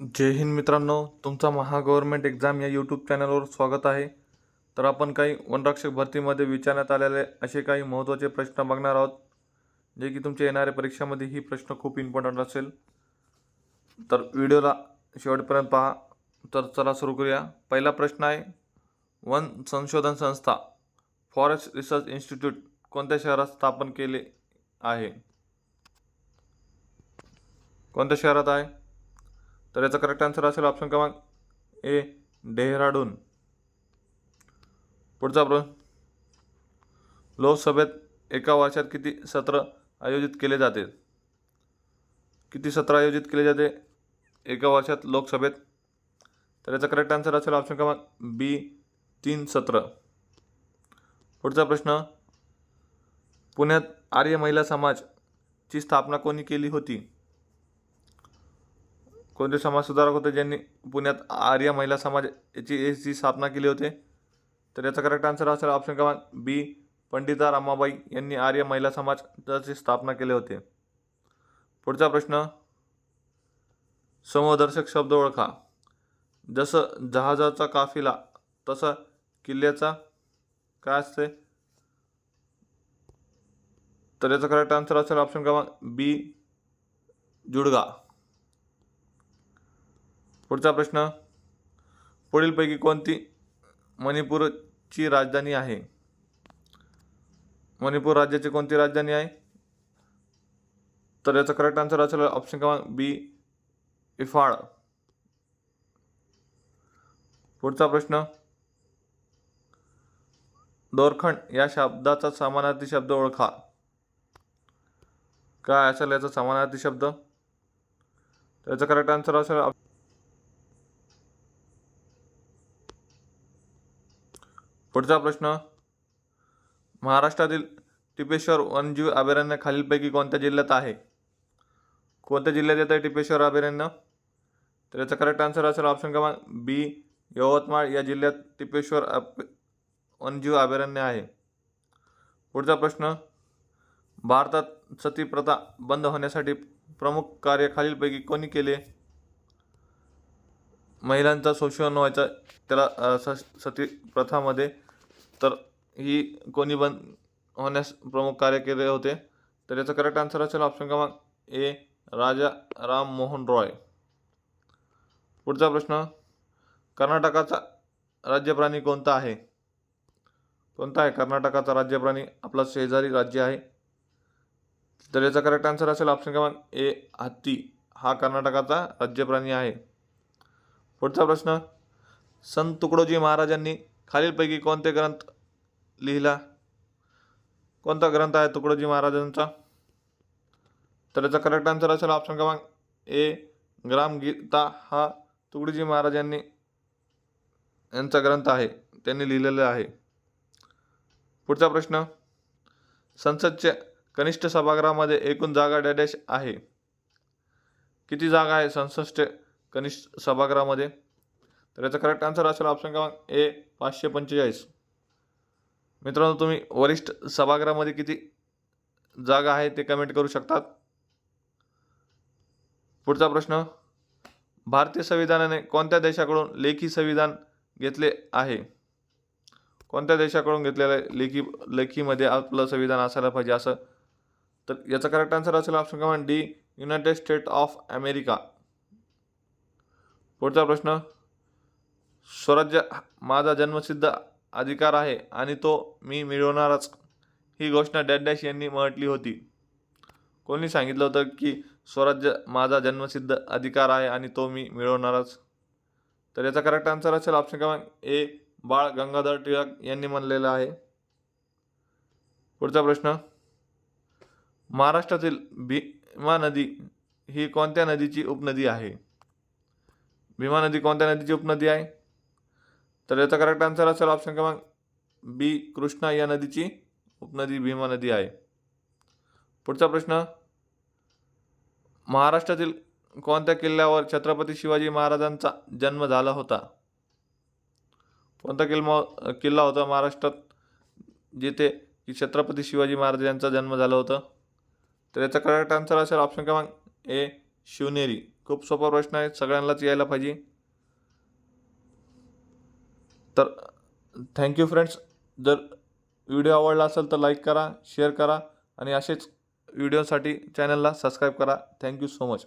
जय हिंद मित्रांनो तुमचा महा गव्हर्नमेंट एक्झाम या यूट्यूब चॅनलवर स्वागत आहे. तर आपण काही वनरक्षक भरतीमध्ये विचारण्यात आलेले असे काही महत्त्वाचे प्रश्न बघणार आहोत जे की तुमच्या येणाऱ्या परीक्षामध्ये ही प्रश्न खूप इम्पॉर्टंट असेल. तर व्हिडिओला शेवटपर्यंत पहा. तर चला सुरू करूया. पहिला प्रश्न आहे वन संशोधन संस्था फॉरेस्ट रिसर्च इन्स्टिट्यूट कोणत्या शहरात स्थापन केले आहे? कोणत्या शहरात आहे? तर याचा करेक्ट आन्सर असेल ऑप्शन क्रमांक ए डेहराडून. पुढचा प्रश्न. लोकसभेत एका वर्षात किती सत्र आयोजित केले जाते? किती सत्र आयोजित केले जाते? एका वर्षात लोकसभेत. तर याचा करेक्ट आन्सर असेल ऑप्शन क्रमांक बी तीन सत्र. पुढचा प्रश्न. पुण्यात आर्य महिला समाजची स्थापना कोणी केली होती? कोणते समाजसुधारक होते ज्यांनी पुण्यात आर्य महिला समाज याची याची स्थापना केली होती? तर याचा करेक्ट आन्सर असेल ऑप्शन क्रमांक बी पंडिता रामाबाई यांनी आर्य महिला समाजाची स्थापना केले होते. पुढचा प्रश्न समदर्शक शब्द ओळखा. जसं जहाजाचा काफिला तसं किल्ल्याचा काय असते? तर याचा करेक्ट आन्सर असेल ऑप्शन क्रमांक बी जुडगा. पुढचा प्रश्न पुढीलपैकी कोणती मणिपूरची राजधानी आहे? मणिपूर राज्याची कोणती राजधानी आहे? तर याचा करेक्ट आन्सर असेल ऑप्शन क्रमांक बी इफाळ. पुढचा प्रश्न दोरखंड या शब्दाचा समानार्थी शब्द ओळखा. काय असेल याचा समानार्थी शब्द? त्याचा करेक्ट आन्सर असेल पुढचा प्रश्न. महाराष्ट्रातील टिपेश्वर वन्यजीव अभयारण्य खालीलपैकी कोणत्या जिल्ह्यात आहे? कोणत्या जिल्ह्यात येतं आहे टिपेश्वर अभयारण्य? तर याचा करेक्ट आन्सर असेल ऑप्शन क्रमांक बी यवतमाळ. या जिल्ह्यात टिपेश्वर अप वन्यजीव अभयारण्य आहे. पुढचा प्रश्न. भारतात सती प्रथा बंद होण्यासाठी प्रमुख कार्य खालीलपैकी कोणी केले? महिलांचा शोषण व्हायचं त्याला स सती प्रथामध्ये तर ही कोणी बंद होण्यास प्रमुख कार्य केले होते तर याचा करेक्ट आन्सर असेल ऑप्शन क्रमांक ए राजा राम मोहन रॉय. पुढचा प्रश्न कर्नाटकाचा राज्यप्राणी कोणता आहे? कोणता आहे? कर्नाटकाचा राज्यप्राणी आपला शेजारी राज्य आहे. तर याचा करेक्ट आन्सर असेल ऑप्शन क्रमांक ए हत्ती. हा कर्नाटकाचा राज्यप्राणी आहे. पुढचा प्रश्न संत तुकडोजी महाराजांनी खालीलपैकी कोणते ग्रंथ लिहिला? कोणता ग्रंथ आहे तुकडोजी महाराजांचा? तर याचा करेक्ट आन्सर असेल ऑप्शन क्रमांक ए ग्रामगीता हा तुकडोजी महाराज यांनी यांचा ग्रंथ आहे. त्यांनी लिहिलेला आहे. पुढचा प्रश्न. संसदच्या कनिष्ठ सभागृहामध्ये एकूण जागा डॅडॅश आहे. किती जागा आहे संसष्ट कनिष्ठ सभागृहामध्ये? तर याचा करेक्ट आन्सर असेल ऑप्शन क्रमांक ए पाचशे पंचेचाळीस. मित्रांनो तुम्ही वरिष्ठ सभागृहामध्ये किती जागा आहे ते कमेंट करू शकतात. पुढचा प्रश्न भारतीय संविधानाने कोणत्या देशाकडून लेखी संविधान घेतले आहे? कोणत्या देशाकडून घेतलेलं आहे लेखी लेखीमध्ये आपलं संविधान असायला पाहिजे असं? तर याचा करेक्ट आन्सर असेल ऑप्शन क्रमांक D United State of America पुढचा प्रश्न स्वराज्य माझा जन्मसिद्ध अधिकार आहे आणि तो मी मिळवणारच. ही घोषणा डॅडॅश यांनी म्हटली होती. कोणी सांगितलं होतं की स्वराज्य माझा जन्मसिद्ध अधिकार आहे आणि तो मी मिळवणारच? तर याचा करेक्ट आन्सर असेल ऑप्शन क्रमांक ए बाळ गंगाधर टिळक यांनी म्हणलेलं आहे. पुढचा प्रश्न. महाराष्ट्रातील भीमा नदी ही कोणत्या नदीची उपनदी आहे? भीमा नदी कोणत्या नदीची उपनदी आहे? तर याचा करेक्ट आन्सर असेल ऑप्शन क्रमांक बी कृष्णा या नदीची उपनदी भीमा नदी आहे. पुढचा प्रश्न महाराष्ट्रातील कोणत्या किल्ल्यावर छत्रपती शिवाजी महाराजांचा जन्म झाला होता? कोणता किल्मा किल्ला होता महाराष्ट्रात जिथे की छत्रपती शिवाजी महाराज यांचा जन्म झाला होता? तर याचा करेक्ट आन्सर असेल ऑप्शन क्रमांक ए शिवनेरी. खूप सोपा प्रश्न आहे सगळ्यांनाच यायला पाहिजे. तर थँक्यू फ्रेंड्स जर व्हिडिओ आवडला असेल तर लाईक करा शेअर करा आणि असेच व्हिडिओसाठी चॅनलला सबस्क्राईब करा. Thank you so much